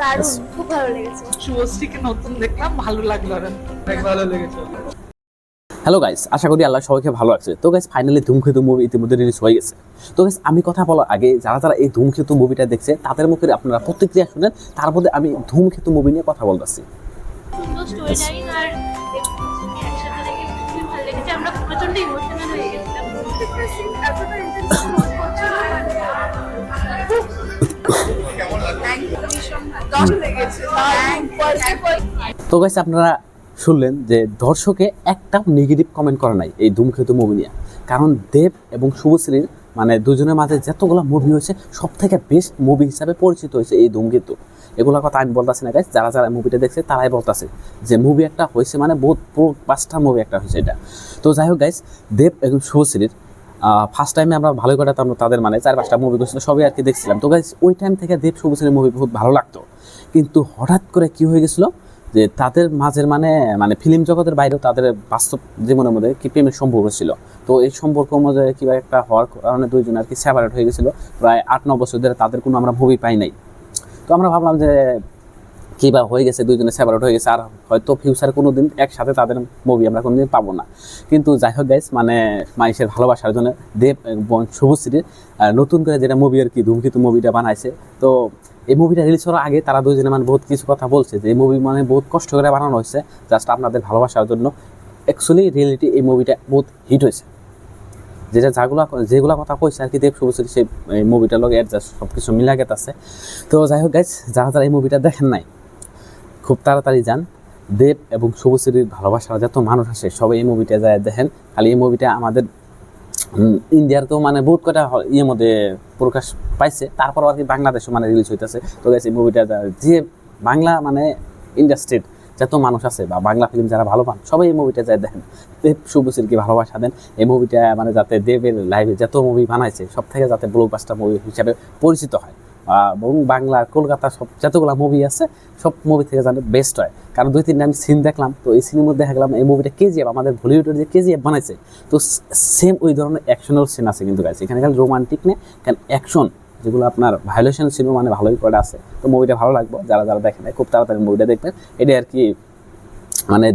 দারুণ খুব ভালো লেগেছে। শুভশ্রীকে নতুন দেখলাম ভালো লাগল অনেক ভালো লেগেছে। হ্যালো গাইস আশা করি আল্লাহ সবাইকে ভালো লাগছে তো গাইস ফাইনালি ধূমকেতু মুভি ইতিমধ্যে রিলিজ হয়ে গেছে। তো গাইস আমি কথা বলার আগে যারা যারা এই ধূমকেতু মুভিটা দেখছে তাদের মুখে আপনারা প্রতিক্রিয়া শুনেন। তার মধ্যে আমি ধূমকেতু মুভি নিয়ে কথা বলতেছি। সুন্দর স্টোরি লাইন আর একসাথে দেখে খুবই ভালো লেগেছে। আমরা প্রচণ্ড ইমোশনাল হয়ে গেছিলাম। তো গাইস আপনারা শুনলেন যে দর্শকে একটা নেগেটিভ কমেন্ট করা নাই এই ধূমকেতু মুভি নিয়ে। কারণ দেব এবং শুভশ্রীর মানে দুজনের মাঝে যতগুলো মুভি হয়েছে সব থেকে বেস্ট মুভি হিসাবে পরিচিত হয়েছে এই ধূমকেতু। এগুলো কথা আমি বলতেছি না গাইস যারা যারা মুভিটা দেখছে, তারাই বলতেছে যে মুভি একটা হয়েছে মানে বহুত পাঁচটা মুভি একটা হয়েছে এটা। তো যাই হোক গাইস দেব এবং শুভশ্রীর ফার্স্ট টাইমে আমরা ভালো করে আমরা তাদের মানে চার পাঁচটা মুভি করছিল সবই আর কি দেখছিলাম। তো গাইস ওই টাইম থেকে দেব শুভশ্রীর মুভি বহুত ভালো লাগতো। কিন্তু হঠাৎ করে কি হয়ে গেছিল? যে তাদের মাঝের মানে মানে ফিল্ম জগতের বাইরেও তাদের বাস্তব জীবনের মধ্যে কি প্রেমের সম্পর্ক ছিল। তো এই সম্পর্ক মধ্যে কিবা একটা হওয়ার কারণে দুইজন আর কি সেপারেট হয়ে গেছিল। প্রায় আট ন বছর ধরে তাদের কোনো আমরা মুভি পাই নাই। তো আমরা ভাবলাম যে কী বা হয়ে গেছে, দুইজনে সেপারেট হয়ে গেছে, আর হয়তো ফিউচারে কোনো দিন একসাথে তাদের মুভি আমরা কোনোদিন পাবো না। কিন্তু যাই হোক গাইস মানে মানুষের ভালোবাসার জন্য দেব এবং শুভশ্রীর নতুন করে যেটা মুভি আর কি, ধূমকেতু মুভিটা বানাইছে। তো এই মুভিটা রিলিজ হওয়ার আগে তারা দুজনে মানে বহুত কিছু কথা বলছে যে, এই মুভি মানে বহুত কষ্ট করে বানানো হয়েছে জাস্ট আপনাদের ভালোবাসার জন্য। অ্যাকচুয়ালি রিয়েলিটি এই মুভিটা বহুত হিট হয়েছে। যেটা যাগুলা, যেগুলা কথা কইছে আর কি দেব শুভশ্রী সেই মুভিটার লগে অ্যাডজাস্ট সব কিছু মিলা গেছে তো যাই হোক গাইস যারা যারা এই মুভিটা দেখেন নাই খুব তাড়াতাড়ি যান। দেব এবং শুভশ্রীর ভালোবাসার যত মানুষ আসে সবাই এই মুভিটা যায় দেখেন। খালি এই মুভিটা আমাদের ইন্ডিয়ার তো মানে বহুত কটা ইয়ের মধ্যে প্রকাশ পাইছে। তারপর আর কি বাংলাদেশও মানে রিলিজ হইতেছে। তো গেছে এই মুভিটা যে বাংলা মানে ইন্ডাস্ট্রির যত মানুষ আছে বা বাংলা ফিল্ম যারা ভালো পান, সবাই এই মুভিটা যায় দেখেন। দেব শুভশ্রীকে ভালোবাসা দেন? এই মুভিটা মানে যাতে দেবের লাইভে যত মুভি বানাইছে সব থেকে যাতে ব্লকবাস্টার মুভি হিসাবে পরিচিত হয়। এবং বাংলা কলকাতা সব যতগুলো মুভি আছে, সব মুভি থেকে যেন বেস্ট হয়। কারণ দুই তিনটা আমি সিন দেখলাম, তো এই সিনের মধ্যে দেখলাম এই মুভিটা কেজিএফ আমাদের বলিউডের যে কেজিএফ বানাইছে, তো সেম ওই ধরনের অ্যাকশনের সিন আছে কিন্তু গাইছে এখানে খালি রোমান্টিক নেই কারণ অ্যাকশন যেগুলো আপনার ভায়োলেশন সিনেমা মানে ভালোই করে আছে। তো মুভিটা ভালো লাগবে, যারা যারা দেখেন খুব তাড়াতাড়ি মুভিটা দেখবেন। এটা আর কি মানে